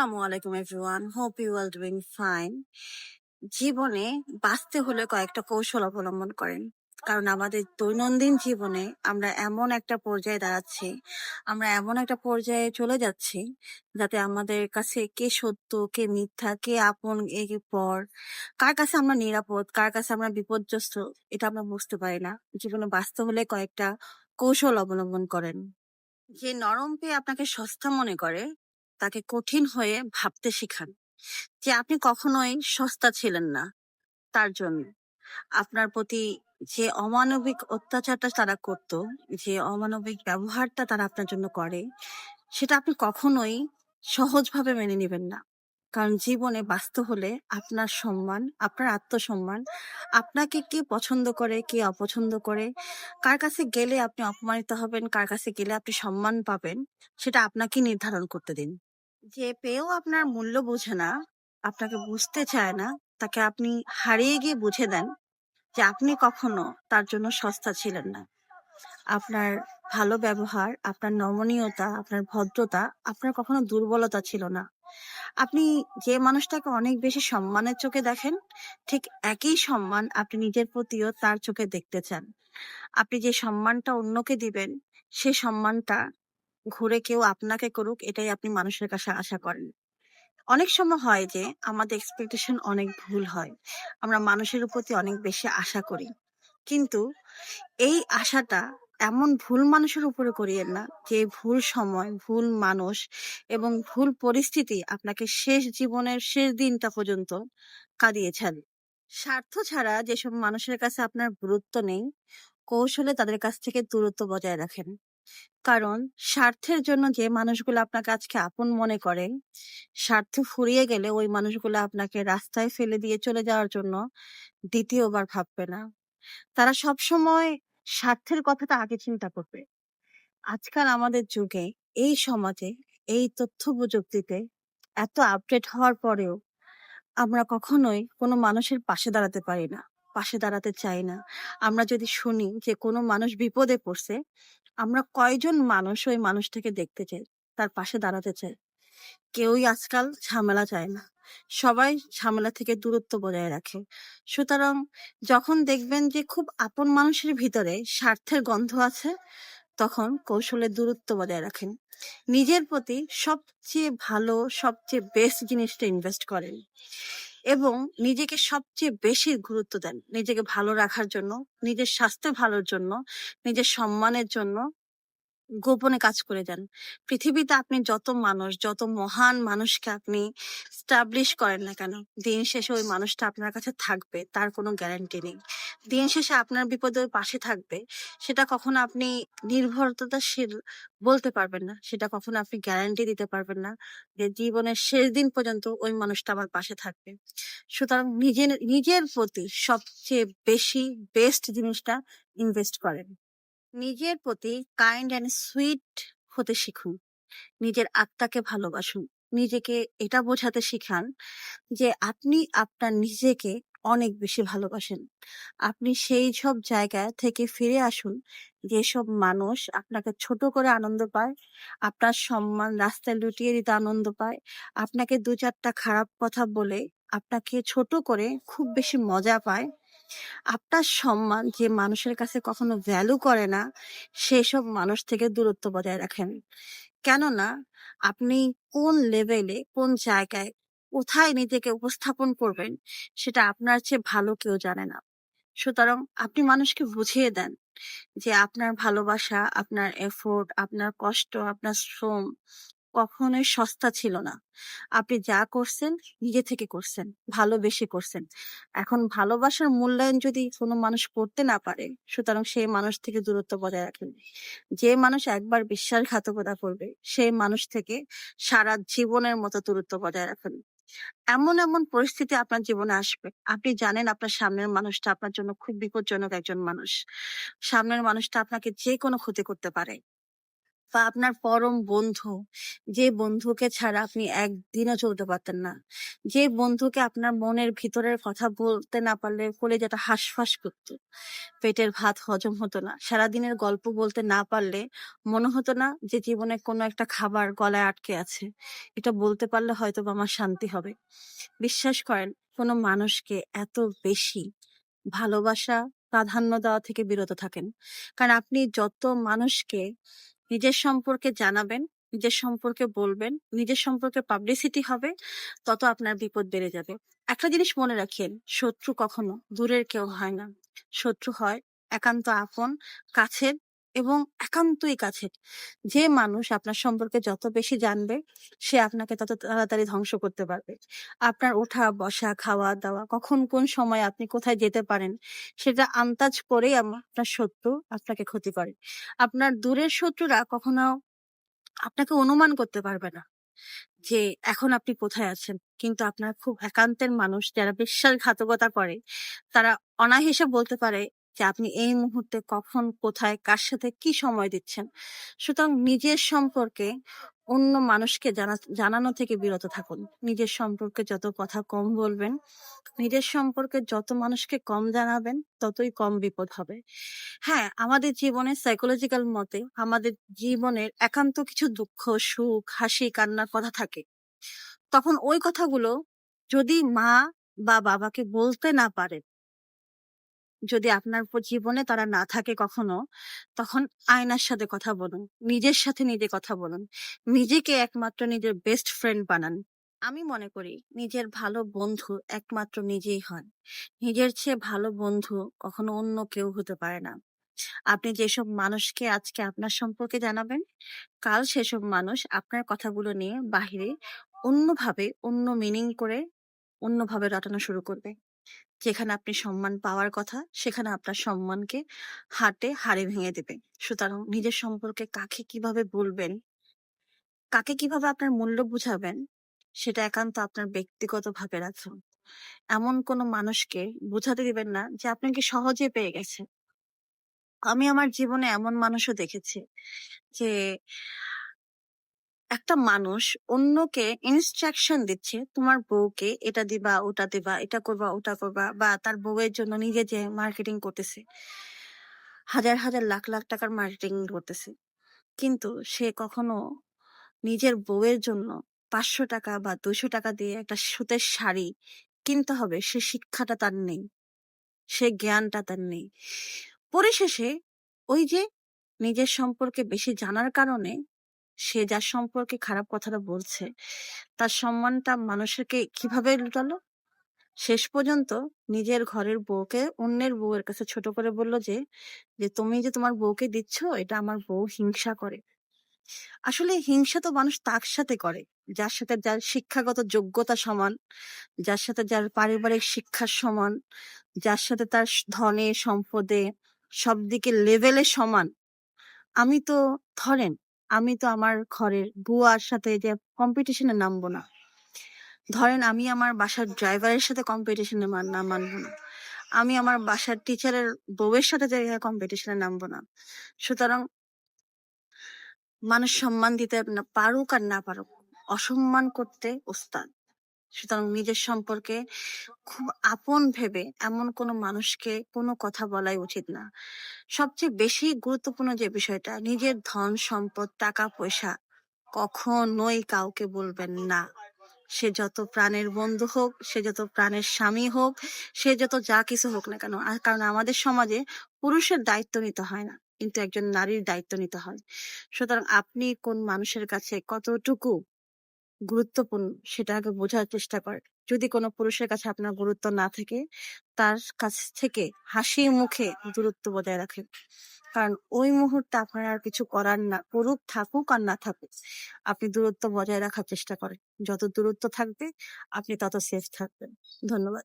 আলাইকুম everyone. Hope you are doing fine জীবনে বাঁচতে হলে কয়েকটা কৌশল অবলম্বন করেন। কারণ আমাদের দৈনন্দিন জীবনে আমরা এমন একটা পর্যায়ে দাঁড়াচ্ছি, আমরা এমন একটা পর্যায়ে চলে যাচ্ছি যাতে আমাদের কাছে কে সত্য, কে মিথ্যা, কে আপন, কে পর, কার কাছে আমরা নিরাপদ, কার কাছে আমরা বিপর্যস্ত, এটা আমরা বুঝতে পারি না। জীবনে বাঁচতে হলে কয়েকটা কৌশল অবলম্বন করেন। যে নরম পেয়ে আপনাকে সস্তা মনে করে তাকে কঠিন হয়ে ভাবতে শিখান যে আপনি কখনোই সস্তা ছিলেন না তার জন্য। আপনার প্রতি যে অমানবিক অত্যাচারটা তারা করত, যে অমানবিক ব্যবহারটা তারা আপনার জন্য করে, সেটা আপনি কখনোই সহজভাবে মেনে নেবেন না। কারণ জীবনে বাঁচতে হলে আপনার সম্মান, আপনার আত্মসম্মান, আপনাকে কে পছন্দ করে, কে অপছন্দ করে, কার কাছে গেলে আপনি অপমানিত হবেন, কার কাছে গেলে আপনি সম্মান পাবেন, সেটা আপনাকে নির্ধারণ করতে দিন। যে পেয়েও আপনার মূল্য বোঝে না, আপনাকে বুঝতে চায় না, তাকে আপনি হারিয়ে গিয়ে বুঝে দেন যে আপনি কখনো তার জন্য সস্তা ছিলেন না। আপনার ভালো ব্যবহার, আপনার নমনীয়তা, আপনার ভদ্রতা, আপনার কখনো দুর্বলতা ছিল না। আপনি যে মানুষটাকে অনেক বেশি সম্মানের চোখে দেখেন, ঠিক একই সম্মান আপনি নিজের প্রতিও তার চোখে দেখতে চান। আপনি যে সম্মানটা অন্যকে দিবেন, সে সম্মানটা ঘুরে কেউ আপনাকে করুক, এটাই আপনি মানুষের কাছে আশা করেন। অনেক সময় হয় যে, আমাদের এক্সপেকটেশন অনেক ভুল হয়। আমরা মানুষের প্রতি অনেক বেশি আশা করি। কিন্তু এই আশাটা এমন ভুল মানুষের উপরে করিয়েন না যে, ভুল সময়, ভুল মানুষ এবং ভুল পরিস্থিতি আপনাকে শেষ জীবনের শেষ দিনটা পর্যন্ত কাঁদিয়েছেন। স্বার্থ ছাড়া যেসব মানুষের কাছে আপনার গুরুত্ব নেই, কৌশলে তাদের কাছ থেকে দূরত্ব বজায় রাখেন। কারণ স্বার্থের জন্য যে মানুষগুলো আপনাকে আজকে আপন মনে করে, স্বার্থ ফুরিয়ে গেলে ওই মানুষগুলো আপনাকে রাস্তায় ফেলে দিয়ে চলে যাওয়ার জন্য দ্বিতীয়বার ভাববে না। তারা সবসময় স্বার্থের কথাটা আগে চিন্তা করবে। আজকাল আমাদের যুগে, এই সমাজে, এই তথ্য প্রযুক্তিতে এত আপডেট হওয়ার পরেও আমরা কখনোই কোনো মানুষের পাশে দাঁড়াতে পারি না, পাশে দাঁড়াতে চাই না। আমরা যদি শুনি যে কোনো মানুষ বিপদে পড়ছে আমরা কয়জন মানুষ ওই মানুষটাকে দেখতে চাই? তার পাশে দাঁড়াতে চাই। কেউই আজকাল ঝামেলা চায় না। সবাই ঝামেলা থেকে দূরত্ব বজায় রাখে। সুতরাং যখন দেখবেন যে খুব আপন মানুষের ভিতরে স্বার্থের গন্ধ আছে, তখন কৌশলে দূরত্ব বজায় রাখেন। নিজের প্রতি সবচেয়ে ভালো, সবচেয়ে বেস্ট জিনিসটা ইনভেস্ট করেন। এবং নিজেকে সবচেয়ে বেশি গুরুত্ব দেন। নিজেকে ভালো রাখার জন্য, নিজের স্বাস্থ্য ভালোর জন্য, নিজের সম্মানের জন্য। গোপনে কাজ করে যান পৃথিবীতে আপনি যত মানুষ, যত মহান মানুষকে আপনি স্টাবলিশ করেন না কেন, দিন শেষে ওই মানুষটা আপনার কাছে থাকবে, তার কোনো গ্যারান্টি নেই। দিন শেষে আপনার বিপদে ওই পাশে থাকবে, সেটা কখনো আপনি নির্ভরতাশীল বলতে পারবেন না, সেটা কখনো আপনি গ্যারান্টি দিতে পারবেন না যে জীবনের শেষ দিন পর্যন্ত ওই মানুষটা আমার পাশে থাকবে। সুতরাং নিজের নিজের প্রতি সবচেয়ে বেশি বেস্ট জিনিসটা ইনভেস্ট করেন। নিজের প্রতি কাইন্ড অ্যান্ড সুইট হতে শিখুন। নিজের আত্মাকে ভালোবাসুন। নিজেকে এটা বোঝাতে শিখান যে আপনি আপনার নিজেকে অনেক বেশি ভালোবাসেন। আপনি সেই সব জায়গা থেকে ফিরে আসুন, যেসব মানুষ আপনাকে ছোট করে আনন্দ পায়, আপনার সম্মান রাস্তায় লুটিয়ে দিতে আনন্দ পায়, আপনাকে দু চারটা খারাপ কথা বলে আপনাকে ছোট করে খুব বেশি মজা পায়। আপনার সম্মান যে মানুষের কাছে কখনো ভ্যালু করে না, সেসব মানুষ থেকে দূরত্ব বজায় রাখেন। কেননা, আপনি কোন লেভেলে কোন জায়গায়, কোথায় নিজেকে উপস্থাপন করবেন, সেটা আপনার চেয়ে ভালো কেউ জানে না। সুতরাং আপনি মানুষকে বুঝিয়ে দেন যে আপনার ভালোবাসা, আপনার এফোর্ট আপনার কষ্ট, আপনার শ্রম কখনোই সস্তা ছিল না। আপনি যা করছেন, নিজে থেকে করছেন, ভালোবেসে করছেন। এখন ভালোবাসার মূল্যায়ন যদি কোনো মানুষ করতে না পারে, সুতরাং সেই মানুষ থেকে দূরত্ব বজায় রাখেন। যে মানুষ একবার বিশ্বাসঘাতকতা করবে, সেই মানুষ থেকে সারা জীবনের মতো দূরত্ব বজায় রাখেন। এমন এমন পরিস্থিতি আপনার জীবনে আসবে। আপনি জানেন আপনার সামনের মানুষটা আপনার জন্য খুব বিপজ্জনক একজন মানুষ। সামনের মানুষটা আপনাকে যে কোনো ক্ষতি করতে পারে। বা আপনার পরম বন্ধু, যে বন্ধুকে ছাড়া আপনি একদিনও চলতে পারতেন না। যে বন্ধুকে আপনার মনের ভিতরের কথা বলতে না পারলে কলেজাটা হাঁসফাঁস করতো, পেটের ভাত হজম হতো না। সারাদিনের গল্প বলতে না পারলে মনে হতো না যে জীবনে কোনো একটা খাবার গলায় আটকে আছে। এটা বলতে পারলে হয়তো আমার শান্তি হবে। বিশ্বাস করেন, কোনো মানুষকে এত বেশি ভালোবাসা, প্রাধান্য দেওয়া থেকে বিরত থাকেন। কারণ আপনি যত মানুষকে নিজের সম্পর্কে জানাবেন, নিজের সম্পর্কে বলবেন, নিজের সম্পর্কে পাবলিসিটি হবে, তত আপনার বিপদ বেড়ে যাবে। একটা জিনিস মনে রাখেন, শত্রু কখনো দূরের কেউ হয় না। শত্রু হয় একান্ত আপন, কাছের এবং একান্তই কাছের যে মানুষ আপনার সম্পর্কে যত বেশি জানবে, সে আপনাকে তত তাড়াতাড়ি ধ্বংস করতে পারবে। আপনার ওঠা, বসা খাওয়া দাওয়া কখন কোন সময় আপনি কোথায় যেতে পারেন, সেটা আন্দাজ করেই আপনার শত্রু আপনাকে ক্ষতি করে। আপনার দূরের শত্রুরা কখনো আপনাকে অনুমান করতে পারবে না, যে এখন আপনি কোথায় আছেন। কিন্তু আপনার খুব একান্তের মানুষ যারা বিশ্বাসঘাতকতা করে, তারা অনায়াসে বলতে পারে যে আপনি এই মুহূর্তে কখন, কোথায়, কার সাথে কি সময় দিচ্ছেন? সুতরাং নিজের সম্পর্কে অন্য মানুষকে জানা, জানানো থেকে বিরত থাকুন। নিজের সম্পর্কে যত কথা কম বলবেন, নিজের সম্পর্কে যত মানুষকে কম জানাবেন, ততই কম বিপদ হবে। হ্যাঁ আমাদের জীবনে সাইকোলজিক্যাল মতে আমাদের জীবনের একান্ত কিছু দুঃখ, সুখ, হাসি, কান্নার কথা থাকে। তখন ওই কথাগুলো যদি মা বা বাবাকে বলতে না পারে যদি আপনার জীবনে তারা না থাকে কখনো, তখন আয়নার সাথে কথা বলুন, নিজের সাথে নিজে কথা বলুন, নিজেকে একমাত্র নিজের বেস্ট ফ্রেন্ড বানান। আমি মনে করি নিজের ভালো বন্ধু একমাত্র নিজেই হয়। নিজের চেয়ে ভালো বন্ধু কখনো অন্য কেউ হতে পারে না। আপনি যেসব মানুষকে আজকে আপনার সম্পর্কে জানাবেন, কাল সেসব মানুষ আপনার কথাগুলো নিয়ে বাহিরে অন্যভাবে, অন্য মিনিং করে অন্যভাবে রটানো শুরু করবে। যেখানে আপনি সম্মান পাওয়ার কথা, সেখানে আপনার সম্মানকে হাটে হাড়ে ভেঙে দেবে। সুতরাং নিজের সম্পর্কে কাকে কীভাবে বলবেন, কাকে কীভাবে আপনার মূল্য বুঝাবেন, সেটা একান্ত আপনার ব্যক্তিগত ভাবে রাখুন। এমন কোনো মানুষকে বোঝাতে দিবেন না যে আপনাকে সহজে পেয়ে গেছে। আমি আমার জীবনে এমন মানুষও দেখেছি যে একটা মানুষ অন্যকে ইনস্ট্রাকশন দিচ্ছে, তোমার বউকে এটা দিবা, ওটা দিবা, এটা করবা, ওটা করবা, বা তার বউয়ের জন্য নিজে যে মার্কেটিং করতেছে, হাজার হাজার, লাখ লাখ টাকার মার্কেটিং করতেছে। কিন্তু সে কখনো নিজের বউয়ের জন্য পাঁচশো টাকা বা দুশো টাকা দিয়ে একটা সুতের শাড়ি কিনতে হবে, সে শিক্ষাটা তার নেই, সে জ্ঞানটা তার নেই। পরিশেষে ওই যে নিজের সম্পর্কে বেশি জানার কারণে সে যার সম্পর্কে খারাপ কথাটা বলছে, তার সম্মানটা মানুষকে কীভাবে লুটালো? শেষ পর্যন্ত নিজের ঘরের বউকে অন্যের বউয়ের কাছে ছোট করে বলল যে যে তুমি যে তোমার বউকে দিচ্ছ, এটা আমার বউ হিংসা করে। আসলে হিংসা তো মানুষ তার সাথে করে, যার সাথে যার শিক্ষাগত যোগ্যতা সমান, যার সাথে যার পারিবারিক শিক্ষার সমান, যার সাথে তার ধনে, সম্পদে সব দিকে লেভেলে সমান। আমি তো ধরেন আমি তো আমার ঘরের বুয়ার সাথে যে কম্পিটিশনে নামবো না। ধরেন আমি আমার বাসার ড্রাইভারের সাথে কম্পিটিশনে না মানবো না। আমি আমার বাসার টিচারের বউয়ের সাথে কম্পিটিশনে নামবো না। সুতরাং মানুষ সম্মান দিতে পারুক আর না পারুক, অসম্মান করতে ওস্তাদ। সুতরাং নিজের সম্পর্কে খুব আপন ভেবে এমন কোনো মানুষকে কোনো কথা বলাই উচিত না। সবচেয়ে বেশি গুরুত্বপূর্ণ যে বিষয়টা, নিজের ধন, সম্পদ, টাকা, পয়সা কখনোই কাউকে বলবেন না। সে যত প্রাণের বন্ধু হোক, সে যত প্রাণের স্বামী হোক, সে যত যা কিছু হোক না কেন কারণ আমাদের সমাজে পুরুষের দায়িত্ব নিতে হয় না, কিন্তু একজন নারীর দায়িত্ব নিতে হয়। সুতরাং আপনি কোন মানুষের কাছে কতটুকু গুরুত্বপূর্ণ, সেটা আগে বোঝার চেষ্টা করেন যদি কোনো পুরুষের কাছে আপনার গুরুত্ব না থাকে, তার কাছ থেকে হাসি মুখে দূরত্ব বজায় রাখেন। কারণ ওই মুহূর্তে আপনার আর কিছু করার না, করুক, থাকুক আর না থাকুক, আপনি দূরত্ব বজায় রাখার চেষ্টা করেন। যত দূরত্ব থাকবে, আপনি তত সেফ থাকবেন। ধন্যবাদ।